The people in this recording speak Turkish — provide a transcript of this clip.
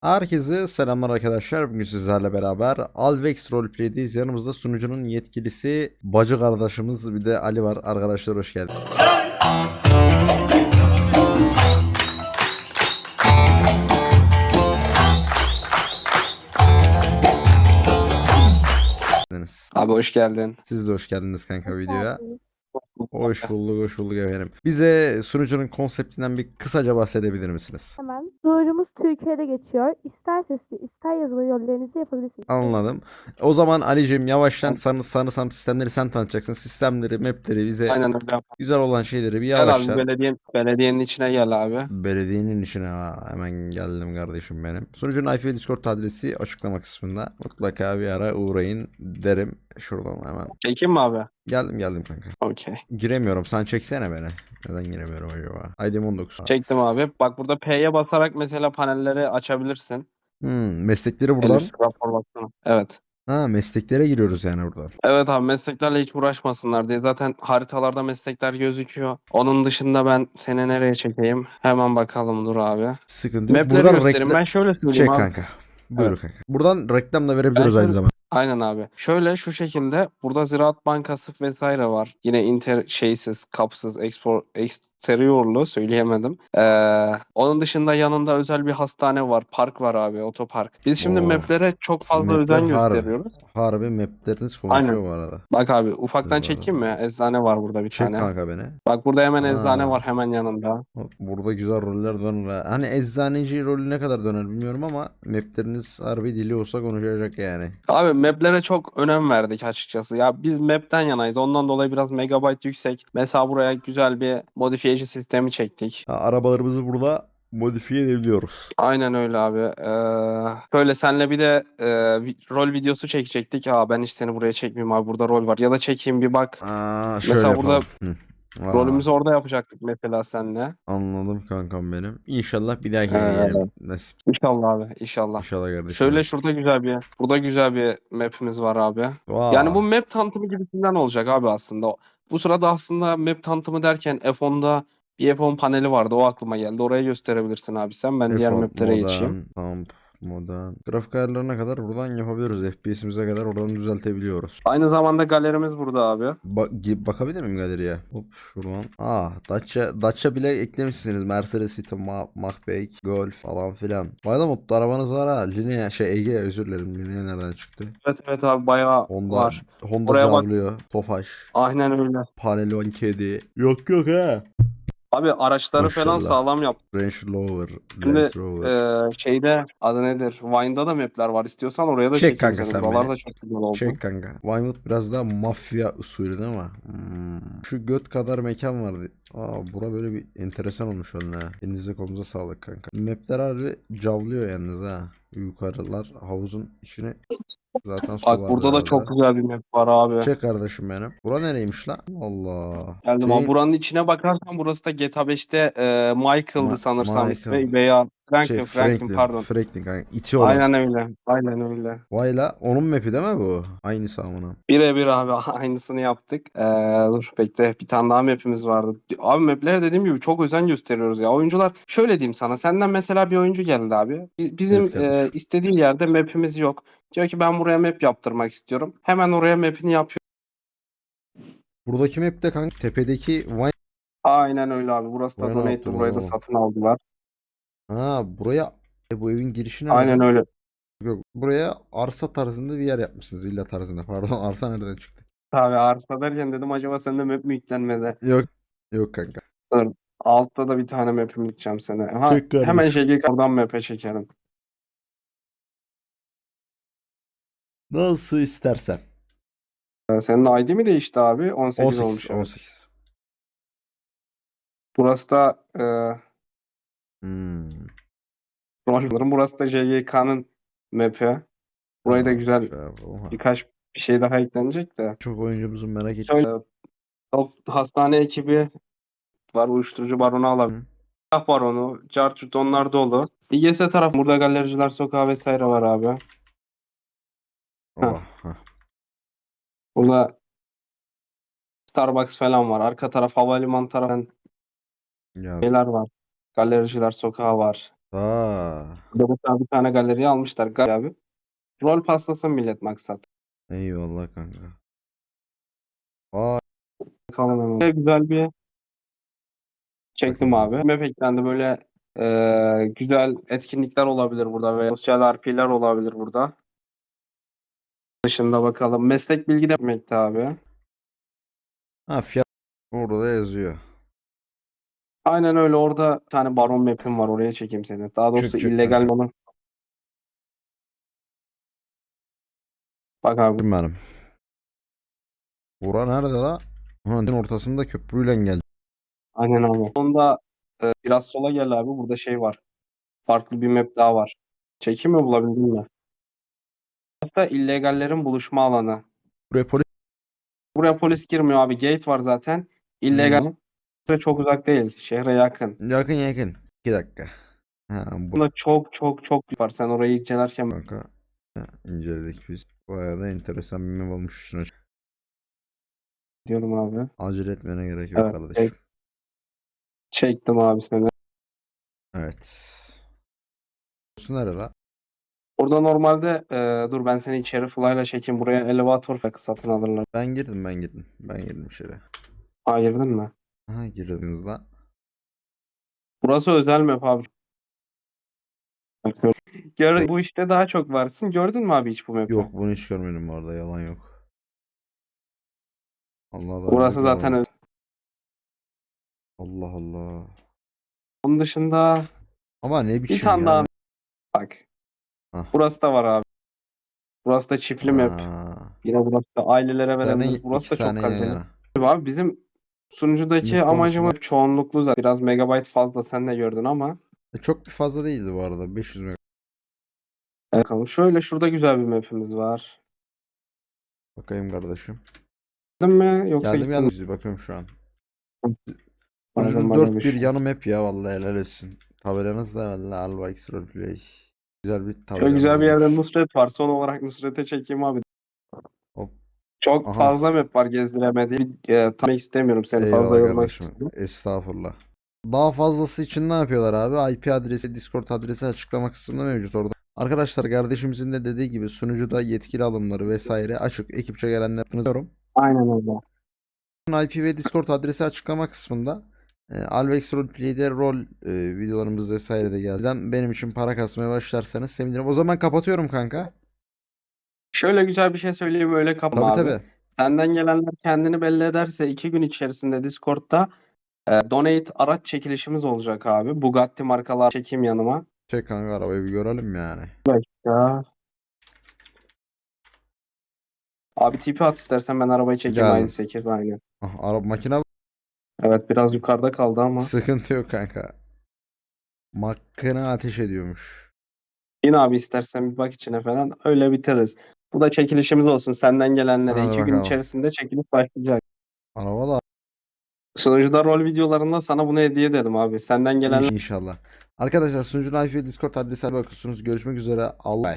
Herkese selamlar arkadaşlar. Bugün sizlerle beraber Alvex Roleplay'deyiz. Yanımızda sunucunun yetkilisi bacı kardeşimiz bir de Ali var. Arkadaşlar hoş geldiniz. Abi hoş geldin. Siz de hoş geldiniz kanka videoya. Hoş bulduk, hoş bulduk efendim. Bize sunucunun konseptinden bir kısaca bahsedebilir misiniz? Hemen. Sunucumuz Türkiye'de geçiyor. İster sesli ister yazılı yollarınızı yapabilirsiniz. Anladım. O zaman Ali'cim yavaştan sanı, sanırsam sistemleri sen tanıtacaksın. Sistemleri, mapleri bize Aynen öyle. güzel olan şeyleri bir Gel abi yavaştan. belediye, belediyenin içine gel abi. Belediyenin işine ha, hemen geldim kardeşim benim. Sunucunun IP ve Discord adresi açıklama kısmında. Mutlaka bir ara uğrayın derim. Şuradan hemen. Çekeyim mi abi? Geldim geldim kanka. Okey. Giremiyorum. Sen çeksene beni. Neden giremiyorum acaba? ID'm 19. Çektim abi. Bak burada P'ye basarak mesela panelleri açabilirsin. Hmm, meslekleri buradan. üst rapor baksana. Evet. Ha mesleklere giriyoruz yani buradan. Evet abi mesleklerle hiç uğraşmasınlar diye. Zaten haritalarda meslekler gözüküyor. Onun dışında ben seni nereye çekeyim? Hemen bakalım dur abi. Sıkıntı yok. Mapleri Buradan göstereyim. reklam... Ben şöyle söyleyeyim Çek abi. kanka. Buyur Evet. kanka. Buradan reklam da verebiliyoruz Ben aynı zamanda. Aynen abi. Şöyle şu şekilde burada Ziraat Bankası vesaire var. Yine inter şeysiz, kapsız, export, eksteriyorlu söyleyemedim. Ee, onun dışında yanında özel bir hastane var. Park var abi, otopark. Biz şimdi Oo. maplere çok fazla Mapler özen harbi. gösteriyoruz. Harbi mapleriniz konuşuyor Aynen. bu arada. Bak abi ufaktan Eyvallah. çekeyim mi? Eczane var burada bir Çek tane. kanka beni. Bak burada hemen eczane var hemen yanında. Burada güzel roller döner. ha. Hani eczaneci rolü ne kadar döner bilmiyorum ama mapleriniz harbi dili olsa konuşacak yani. Abi maplere çok önem verdik açıkçası. Ya biz map'ten yanayız. Ondan dolayı biraz megabyte yüksek. Mesela buraya güzel bir modifiyeci sistemi çektik. Ha, arabalarımızı burada modifiye edebiliyoruz. Aynen öyle abi. Ee, böyle senle bir de e, rol videosu çekecektik. Aa ben hiç seni buraya çekmeyeyim abi. Burada rol var. Ya da çekeyim bir bak. Aa, şöyle Mesela burada yapalım. Hı. Aa, Rolümüzü orada yapacaktık mesela senle. Anladım kankam benim. İnşallah bir dahaki Ee. Nasip. İnşallah abi. İnşallah. İnşallah kardeşim. Şöyle şurada güzel bir, burada güzel bir map'imiz var abi. Vaa. Yani bu map tanıtımı gibisinden olacak abi aslında. Bu sırada aslında map tanıtımı derken F10'da bir F10 paneli vardı. O aklıma geldi. Oraya gösterebilirsin abi sen. Ben diğer F10, maplere geçeyim. modern, Modern. Grafik ayarlarına kadar buradan yapabiliyoruz. FPS'imize kadar oradan düzeltebiliyoruz. Aynı zamanda galerimiz burada abi. Ba- bakabilir miyim galeriye? Hop şuradan. Aa Dacia, Dacia bile eklemişsiniz. Mercedes City, Ma Mach-Bike, Golf falan filan. Bayağı mutlu arabanız var ha. Linea, şey Ege özür dilerim. Linea nereden çıktı? Evet evet abi bayağı Honda, var. Honda Oraya bak. Tofaş, Aynen öyle. Panelon kedi. Yok yok ha. Abi araçları falan Maşallah. sağlam yap. Range Rover, Şimdi, Land Rover. Ee, şeyde adı nedir? Vine'da da mapler var. İstiyorsan oraya da Çek çekeyim kanka seni. sen Buralar beni. da çok güzel oldu. Şey kanka. Vinewood biraz daha mafya usulü değil mi? Hmm. Şu göt kadar mekan vardı. Aa bura böyle bir enteresan olmuş onun ha. Elinize kolunuza sağlık kanka. Mapler harbi cavlıyor yalnız ha. Yukarılar havuzun içine zaten su Bak burada da herhalde. çok güzel bir map var abi. Çek kardeşim benim. Bura nereymiş lan? Allah. Geldim Şeyin- abi. Buranın içine bakarsan burası da GTA 5'te e, Michael'dı Ma- sanırsam Michael. ismi veya Franklin, Şey, Franklin, pardon. Franklin kanka. İti olan. Aynen öyle. Aynen öyle. Vay la. Onun map'i değil mi bu? Aynısı amına. Birebir abi aynısını yaptık. Ee, dur bekle bir tane daha map'imiz vardı. Abi maplere dediğim gibi çok özen gösteriyoruz ya. Oyuncular şöyle diyeyim sana. Senden mesela bir oyuncu geldi abi. Bi- Bizim Evet e, istediği yerde map'imiz yok. Diyor ki ben buraya map yaptırmak istiyorum. Hemen oraya map'ini yapıyor. Buradaki map'te kanka tepedeki Aynen öyle abi. Burası da donate'di. Burayı da satın aldılar. Ha buraya e, bu evin girişi nerede? Aynen öyle. Yok buraya arsa tarzında bir yer yapmışsınız. Villa tarzında. Pardon arsa nereden çıktı? Abi arsa derken dedim acaba sende map mi yüklenmedi? Yok. Yok kanka. Altta da bir tane map'imi gideceğim sana. Ha, Çek kardeşim. hemen JGK oradan map'e çekelim. Nasıl istersen. Ee, Senin ID mi değişti abi? 18, 18 olmuş. evet. 18. Burası da e, Sanırım burası da JGK'nın map'i. Burayı da güzel şey birkaç bir şey daha eklenecek de. Çok oyuncumuzun merak ettiği. Şöyle, top- hastane ekibi var. Uyuşturucu baronu alabilir. Hı. Silah baronu, carcut onlar dolu. İGS taraf burada galericiler sokağı vesaire var abi. Oh, ha. Burada Starbucks falan var. Arka taraf havalimanı tarafı Ya, şeyler var. Galericiler sokağı var. Aa, Burada mesela bir tane galeriye almışlar Gal- abi. Rol pastasın millet maksat. eyvallah kanka. Aa, Bakalım hemen. Güzel bir çektim abi. Map eklendi böyle eee, güzel etkinlikler olabilir burada ve sosyal RP'ler olabilir burada. Dışında bakalım. Meslek bilgi de abi. ha fiyat orada yazıyor. Aynen öyle orada bir tane baron map'im var oraya çekeyim seni. Daha doğrusu Çık, çık illegal onu. Bak abi. Kim benim? Bura nerede la? Ha, den ortasında köprüyle geldi. Aynen abi. Onda e, biraz sola gel abi. Burada şey var. Farklı bir map daha var. Çekeyim mi bulabildin mi? Hatta illegallerin buluşma alanı. Buraya polis Buraya polis girmiyor abi. Gate var zaten. İllegal. Çok uzak değil. Şehre yakın. yakın yakın. 2 dakika. Ha, bu Bunda çok çok çok var. Sen orayı incelerken kanka. Ha, inceledik biz. Bayağı da enteresan bir map olmuş diyorum abi. Acele etmene gerek yok Evet, kardeşim. evet. Çektim abi seni. Evet. Burası nere la? Burada normalde e, dur ben seni içeri fly'la çekeyim. Buraya elevator ve satın alırlar. Ben girdim ben girdim. Ben girdim içeri. Ha girdin mi? Ha girdiniz la. Burası özel map abi. Gör, bu işte daha çok varsın. Gördün mü abi hiç bu map'i? Yok bunu hiç görmedim bu arada yalan yok. Allah Allah. Burası zaten özel. Allah Allah. Onun dışında Ama ne biçim bir tane ya. daha bak. Hah. Burası da var abi. Burası da çiftli map. Yine burası da ailelere verebiliriz. Burası da çok kaliteli. Abi bizim sunucudaki Map amacımız çoğunluklu zaten. Biraz megabyte fazla sen de gördün ama. E, Çok bir fazla değildi bu arada. 500 meg. Bakalım. Şöyle şurada güzel bir map'imiz var. Bakayım kardeşim. Gittin mi? Yoksa Geldim gittin mi? Bakıyorum şu an. Bana dört bir bir şey- yanı map ya vallahi helal etsin. Tabelanız da valla Alba X Roleplay. Güzel bir tabela. Şöyle güzel bir yerde varmış. Nusret var. Son olarak Nusret'e çekeyim abi. Çok Aha. fazla map var gezdiremediğim. E, tanımak istemiyorum seni fazla Eyvallah yormak kardeşim. Estağfurullah. Daha fazlası için ne yapıyorlar abi? IP adresi, Discord adresi açıklama kısmında mevcut orada. Arkadaşlar kardeşimizin de dediği gibi sunucuda yetkili alımları vesaire açık. Ekipçe gelenler yapıyorum. Aynen öyle. IP ve Discord adresi açıklama kısmında e, Alvex Roleplay'de rol e, videolarımız vesaire de geldi. Benim için para kasmaya başlarsanız sevinirim. O zaman kapatıyorum kanka. Şöyle güzel bir şey söyleyeyim öyle kapma Tabii abi. tabii. Senden gelenler kendini belli ederse iki gün içerisinde Discord'da e, donate araç çekilişimiz olacak abi. Bugatti markalar çekeyim yanıma. Çek kanka arabayı bir görelim yani. Ya. Abi tipi at istersen ben arabayı çekeyim aynı 8 aynı. Ah, araba makine Evet biraz yukarıda kaldı ama. sıkıntı yok kanka. Makine ateş ediyormuş. Yine abi istersen bir bak içine falan öyle biteriz. Bu da çekilişimiz olsun senden gelenlere. Hadi iki gün bakalım. içerisinde çekiliş başlayacak. Araba da Sunucuda rol videolarında sana bunu hediye edelim abi. Senden gelenler inşallah. Arkadaşlar sunucunun IP Discord adresine bakıyorsunuz. Görüşmek üzere. Allah.